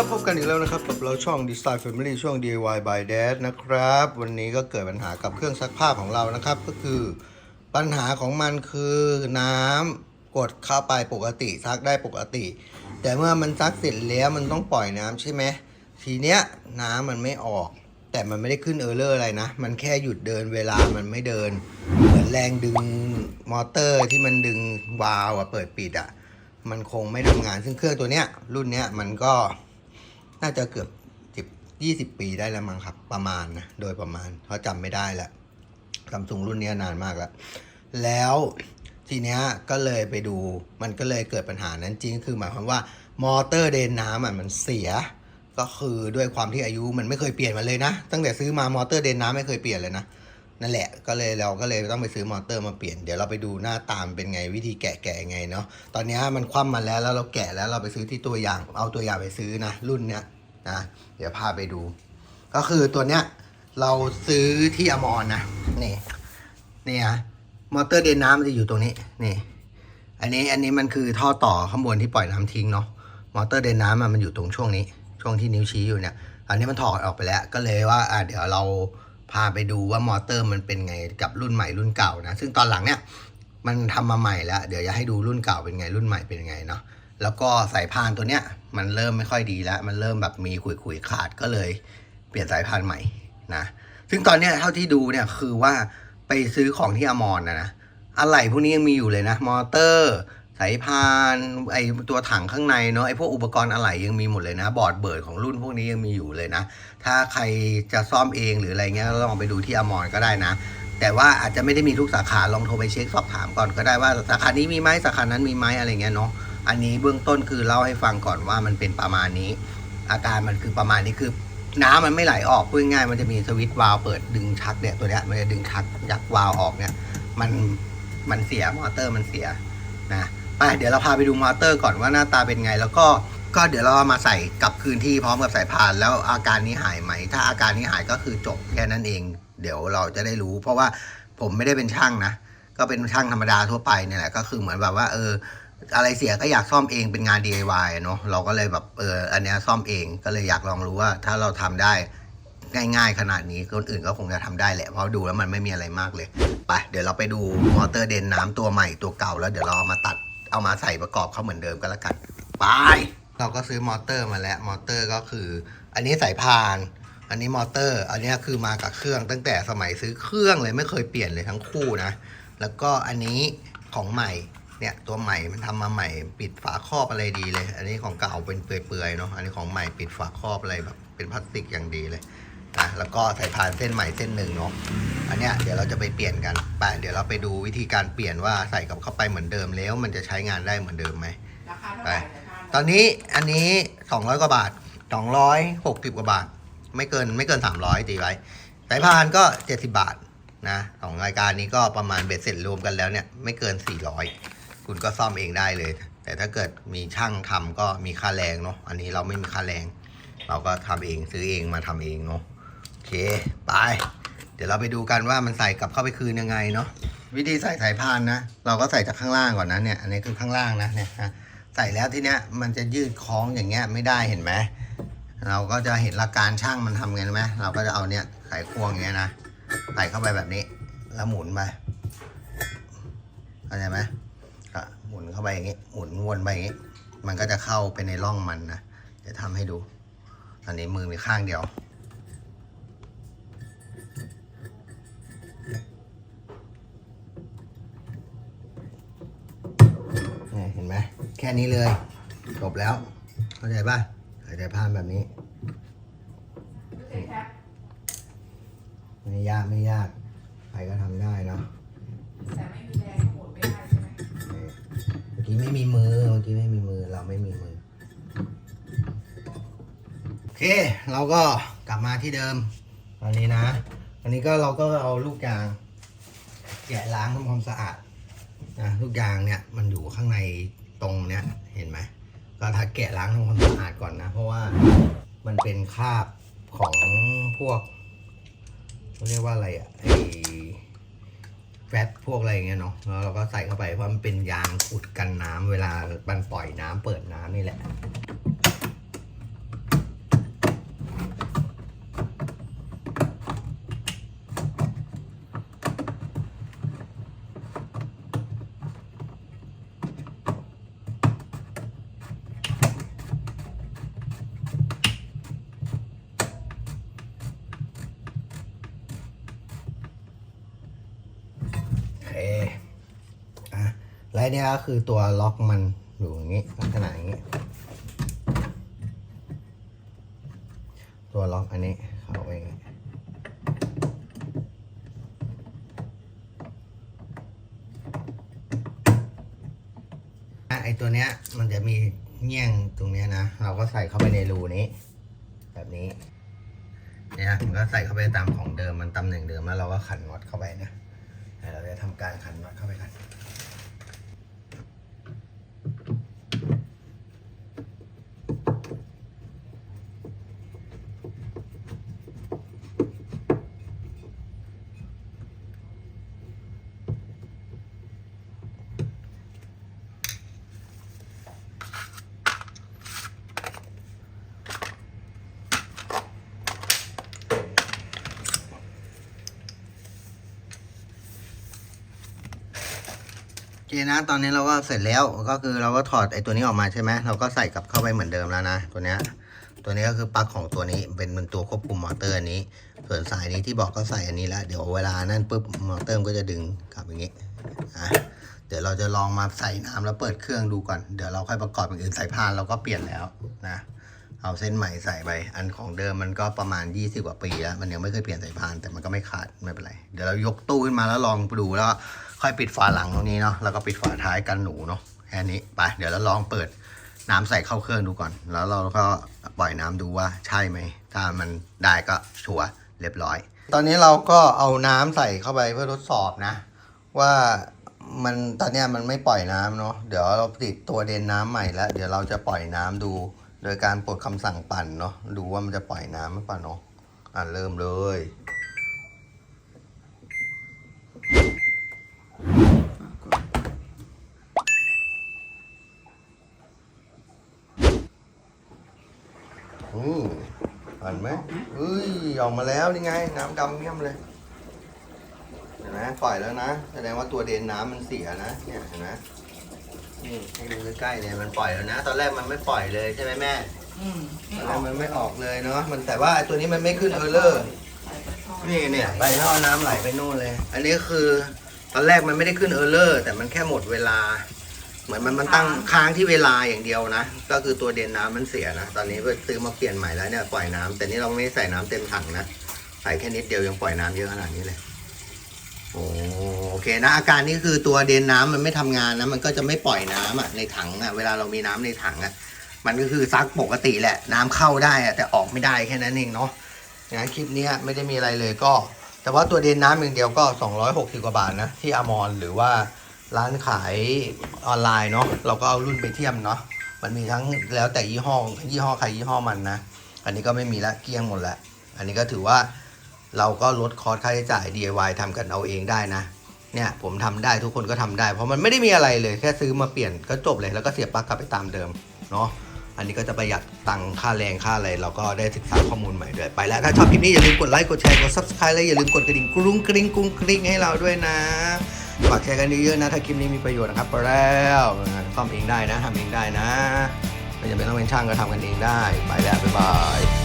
ครับพบกันอีกแล้วนะครับกับเราช่อง Design Family ช่วง DIY by Dad นะครับ วันนี้ก็เกิดปัญหากับเครื่องซักผ้าของเรานะครับ ก็คือปัญหาของมันคือน้ำกดเข้าไปปกติซักได้ปกติ แต่เมื่อมันซักเสร็จแล้วมันต้องปล่อยน้ำใช่ไหมทีเนี้ยน้ำมันไม่ออก แต่มันไม่ได้ขึ้นเออร์เลอร์อะไรนะ มันแค่หยุดเดินเวลามันไม่เดิน เหมือนแรงดึงมอเตอร์ที่มันดึงวาล์วอะเปิดปิดอะมันคงไม่ทำงานซึ่งเครื่องตัวเนี้ยรุ่นเนี้ยมันก็ น่าจะเกือบสิบยี่สิบปีได้แล้วมั้งครับ ประมาณนะโดยประมาณเพราะจำไม่ได้แล้วซัมซุงรุ่นนี้นานมากแล้ว แล้วทีเนี้ยก็เลยไปดูมันก็เลยเกิดปัญหานั้นจริงคือหมายความว่ามอเตอร์เดินน้ำอะมันเสีย ก็คือด้วยความที่อายุมันไม่เคยเปลี่ยนมาเลยนะ ตั้งแต่ซื้อมามอเตอร์เดินน้ำไม่เคยเปลี่ยนเลยนะนั่นแหละก็เลยเราก็เลยต้องไปซื้อมอเตอร์มาเปลี่ยนเดี๋ยวเราไปดูหน้าตามเป็นไงวิธีแกะแกะไงเนาะตอนนี้มันคว่ำมาแล้วแล้วเราแกะแล้วเราไปซื้อที่ตัวอย่างเอาตัวอย่างไปซื้อนะรุ่นเนี้ย นะเดี๋ยวพาไปดู ก็คือตัวเนี้ยเราซื้อที่อมรนะนี่นี่ฮะมอเตอร์เดินน้ำมันจะอยู่ตรงนี้นี่ อันนี้อันนี้มันคือท่อต่อข้างบนที่ปล่อยน้ำทิ้งเนาะมอเตอร์เดินน้ำมันอยู่ตรงช่วงนี้ ช่วงที่นิ้วชี้อยู่เนี่ยอันนี้มันถอดออกไปแล้วก็เลยว่าอะเดี๋ยวเราพาไปดูว่ามอเตอร์มันเป็นไงกับรุ่นใหม่รุ่นเก่านะซึ่งตอนหลังเนี่ยมันทำมาใหม่แล้ว เดี๋ยวจะให้ดูรุ่นเก่าเป็นไงรุ่นใหม่เป็นไงเนาะ แล้วก็สายพานตัวเนี้ยมันเริ่มไม่ค่อยดีแล้ว มันเริ่มแบบมีขุยๆขาดก็เลยเปลี่ยนสายพานใหม่นะซึ่งตอนเนี้ยเท่าที่ดูเนี่ยคือว่าไปซื้อของที่อมรนะนะอะไรพวกนี้ยังมีอยู่เลยนะ มอเตอร์สายพานไอตัวถังข้างในเนาะไอพวกอุปกรณ์อะไหล่ยังมีหมดเลยนะ บอร์ดเบิร์ดของรุ่นพวกนี้ยังมีอยู่เลยนะ ถ้าใครจะซ่อมเองหรืออะไรเงี้ยลองไปดูที่อมรก็ได้นะ แต่ว่าอาจจะไม่ได้มีทุกสาขาลองโทรไปเช็คสอบถามก่อนก็ได้ว่าสาขานี้มีไหมสาขานั้นมีไหมอะไรเงี้ยเนาะ อันนี้เบื้องต้นคือเล่าให้ฟังก่อนว่ามันเป็นประมาณนี้ อาการมันคือประมาณนี้คือ น้ำมันไม่ไหลออกพูดง่ายมันจะมีสวิตช์วาล์วเปิดดึงชักเนี่ยตัวเนี้ยมันจะดึงชักยักวาล์วออกเนี่ย มันมันเสียมอเตอร์มันเสียนะไปเดี๋ยวเราพาไปดูมอเตอร์ก่อนว่าหน้าตาเป็นไง แล้วก็ก็เดี๋ยวเราเอามาใส่กลับคืนที่พร้อมกับสายพานแล้วอาการนี้หายไหม ถ้าอาการนี้หายก็คือจบแค่นั้นเอง เดี๋ยวเราจะได้รู้ เพราะว่าผมไม่ได้เป็นช่างนะ ก็เป็นช่างธรรมดาทั่วไปเนี่ยแหละก็คือเหมือนแบบว่าเออ อะไรเสียก็อยากซ่อมเองเป็นงาน DIY เนอะเราก็เลยแบบเอออันเนี้ยซ่อมเองก็เลยอยากลองรู้ว่า ถ้าเราทำได้ง่ายๆขนาดนี้คนอื่นก็คงจะทำได้แหละเพราะดูแล้วมันไม่มีอะไรมากเลยไปเดี๋ยวเราไปดูมอเตอร์เดนน้ำตัวใหม่ตัวเก่าแล้วเดี๋ยวเราเอามาตัดเอามาใส่ประกอบเข้าเหมือนเดิมก็แล้วกันไปเราก็ซื้อมอเตอร์มาแล้วมอเตอร์ก็คือ อันนี้สายพาน อันนี้มอเตอร์ อันนี้คือมากับเครื่องตั้งแต่สมัยซื้อเครื่องเลยไม่เคยเปลี่ยนเลยทั้งคู่นะ แล้วก็อันนี้ของใหม่ เนี่ยตัวใหม่มันทำมาใหม่ ปิดฝาครอบอะไรดีเลย อันนี้ของเก่าเป็นเปื่อยๆเนาะอันนี้ของใหม่ปิดฝาครอบอะไรแบบเป็นพลาสติกอย่างดีเลยนะแล้วก็สายพานเส้นใหม่เส้นหนึ่งเนาะอันเนี้ยเดี๋ยวเราจะไปเปลี่ยนกันไปเดี๋ยวเราไปดูวิธีการเปลี่ยนว่าใส่กลับเข้าไปเหมือนเดิมแล้ว มันจะใช้งานได้เหมือนเดิมไหมราคาเท่าไหร่ราคาตอนนี้อันนี้ 200 กว่าบาท 260 กว่าบาท ไม่เกินไม่เกิน 300ตีไว้สายพานก็ 70 บาทนะสองรายการนี้ก็ประมาณเบ็ดเสร็จรวมกันแล้วเนี่ย ไม่เกิน 400 คุณก็ซ่อมเองได้เลย แต่ถ้าเกิดมีช่างทำก็มีค่าแรงเนาะอันนี้เราไม่มีค่าแรง เราก็ทำเองซื้อเองมาทำเองเนาะโอเคไป เดี๋ยวเราไปดูกันว่ามันใส่กลับเข้าไปคืนยังไงเนาะวิธีใส่สายพานนะ เราก็ใส่จากข้างล่างก่อนนะเนี่ยอันนี้คือข้างล่างนะเนี่ยใส่แล้วทีเนี้ยมันจะยืดคล้องอย่างเงี้ยไม่ได้เห็นไหมเราก็จะเห็นหลักการช่างมันทำไงไหมเราก็จะเอาเนี่ยไขควงอย่างเงี้ยนะใส่เข้าไปแบบนี้ แล้วหมุนไปเข้าใจไหม หมุนเข้าไปอย่างงี้ หมุนวนไปอย่างงี้ มันก็จะเข้าไปในร่องมันนะเดี๋ยวทำให้ดู ตอนนี้มือมีข้างเดียวเนี่เห็นไหม แค่นี้เลย จบแล้ว เข้าใจป่ะใส่ใจพานแบบนี้ไม่ใช่แคปไม่ยากไม่ยาก ใครก็ทำได้เนาะแต่ไม่มีแรง ทีไม่มีมือเมื่อกี้ไม่มีมือเราไม่มีมือ โอเค เราก็กลับมาที่เดิมตอนนี้นะ อันนี้ก็เราก็เอาลูกยางแกะล้างทำความสะอาดนะลูกยางเนี่ยมันอยู่ข้างในตรงเนี้ยเห็นไหมก็ถ้าแกะล้างทำความสะอาดก่อนนะ เพราะว่ามันเป็นคราบของพวกเรียกว่าอะไรอะไอ แฟตพวกอะไรอย่างเงี้ยเนาะแล้วเราก็ใส่เข้าไปเพราะมันเป็นยางอุดกันน้ำเวลามันปล่อยน้ำเปิดน้ำนี่แหละ และเนี่ยก็คือตัวล็อกมันอยู่อย่างนี้ลักษณะอย่างนี้ ตัวล็อกอันนี้เข้าไปไอตัวเนี้ยมันจะมีเงี้ยงตรงเนี้ยนะ เราก็ใส่เข้าไปในรูนี้ แบบนี้เนี่ยมันก็ใส่เข้าไปตามของเดิมมันตำแหน่งเดิมแล้วเราก็ขันน็อตเข้าไปนะเดี๋ยเราจะทำการขันน็อตเข้าไปกัน เคนะตอนนี้เราก็เสร็จแล้วก็คือเราก็ถอดไอ้ตัวนี้ออกมาใช่ไหมเราก็ใส่กลับเข้าไปเหมือนเดิมแล้วนะ ตัวเนี้ยตัวนี้ก็คือปลั๊กของตัวนี้เป็นเป็นตัวควบคุมมอเตอร์อันนี้ ส่วนสายนี้ที่บอกก็ใส่อันนี้แล้วเดี๋ยวเวลานั่นปุ๊บมอเตอร์ก็จะดึงกลับอย่างนี้อะเดี๋ยวเราจะลองมาใส่น้ำแล้วเปิดเครื่องดูก่อนเดี๋ยวเราค่อยประกอบอย่างอื่นใส่พานเราก็เปลี่ยนแล้วนะเอาเส้นใหม่ใส่ไปอันของเดิมมันก็ประมาณ 20กว่าปีแล้วมันยังไม่เคยเปลี่ยนสายพานแต่มันก็ไม่ขาดไม่เป็นไรเดี๋ยวเรายกตู้ขึ้นมาแล้วลองดูแล้ว ค่อยปิดฝาหลังตรงนี้เนาะแล้วก็ปิดฝาท้ายกันหนูเนาะแค่นี้ไปเดี๋ยวเราลองเปิดน้ำใส่เข้าเครื่องดูก่อน แล้วเราก็ปล่อยน้ำดูว่าใช่ไหม ถ้ามันได้ก็ชัวร์เรียบร้อย ตอนนี้เราก็เอาน้ำใส่เข้าไปเพื่อทดสอบนะ ว่ามันตอนนี้มันไม่ปล่อยน้ำเนาะเดี๋ยวเราติดตัวเดนน้ำใหม่แล้ว เดี๋ยวเราจะปล่อยน้ำดู โดยการปลดคำสั่งปั่นเนาะดูว่ามันจะปล่อยน้ำหรือเปล่าเนาะอะเริ่มเลย อืมปั่นไหมเอ้ยออกมาแล้วนี่ไง น้ำดำเงี้ยมเลยเห็นไหมปล่อยแล้วนะ แสดงว่าตัวเดนน้ำมันเสียนะเนี่ยเห็นไหมนี่ให้ดูใกล้ๆเนี่ยมันปล่อยแล้วนะ ตอนแรกมันไม่ปล่อยเลยใช่ไหมแม่อืมตอนแรกมันไม่ออกเลยเนาะมันแต่ว่าไอ้ตัวนี้มันไม่ขึ้นเออร์เลอร์ใส่ปลาช่อนนี่เนี่ยใบท่อน้ำไหลไปนู่นเลย อันนี้คือตอนแรกมันไม่ได้ขึ้นเออร์เลอร์ แต่มันแค่หมดเวลา เหมือนมันมันตั้งค้างที่เวลาอย่างเดียวนะ ก็คือตัวเดนน้ำมันเสียนะ ตอนนี้ไปซื้อมาเปลี่ยนใหม่แล้วเนี่ยปล่อยน้ำแต่นี่เราไม่ใส่น้ำเต็มถังนะ ใส่แค่นิดเดียวยังปล่อยน้ำเยอะขนาดนี้เลย โอ้โอเคนะ อาการนี้คือตัวเดนน้ำมันไม่ทำงานนะ มันก็จะไม่ปล่อยน้ำอะในถังอะเวลาเรามีน้ำในถังอะ มันก็คือซักปกติแหละ น้ำเข้าได้อะแต่ออกไม่ได้แค่นั้นเองเนาะงั้นคลิปเนี้ยไม่ได้มีอะไรเลยก็ แต่ว่าตัวเดนน้ำอย่างเดียวก็ 260กว่าบาทนะที่อมรหรือว่า ร้านขายออนไลน์เนาะเราก็เอารุ่นไปเทียมเนาะมันมีทั้งแล้วแต่ยี่ห้อยี่ห้อใครยี่ห้อมันนะ อันนี้ก็ไม่มีละเกลี้ยงหมดละอันนี้ก็ถือว่าเราก็ลดคอร์สค่าใช้จ่าย DIY ทำกันเอาเองได้นะเนี่ยผมทำได้ทุกคนก็ทำได้ เพราะมันไม่ได้มีอะไรเลยแค่ซื้อมาเปลี่ยนก็จบเลยแล้วก็เสียบปลั๊กกลับไปตามเดิมเนาะอันนี้ก็จะประหยัดตังค่าแรงค่าอะไรเราก็ได้ศึกษาข้อมูลใหม่ด้วยไปแล้วถ้าชอบคลิปนี้อย่าลืมกดไลค์กดแชร์กด subscribe และอย่าลืมกดกระดิ่งกรุ้งกริ้งกรุ้งกริ้งให้เราด้วยนะ ฝากแชร์กันเยอะๆนะ ถ้าคลิปนี้มีประโยชน์นะครับไปแล้วซ่อมเองได้นะทำเองได้นะไม่จำเป็นต้องเป็นช่างก็ทำกันเองได้ ไปแล้วบ๊ายบาย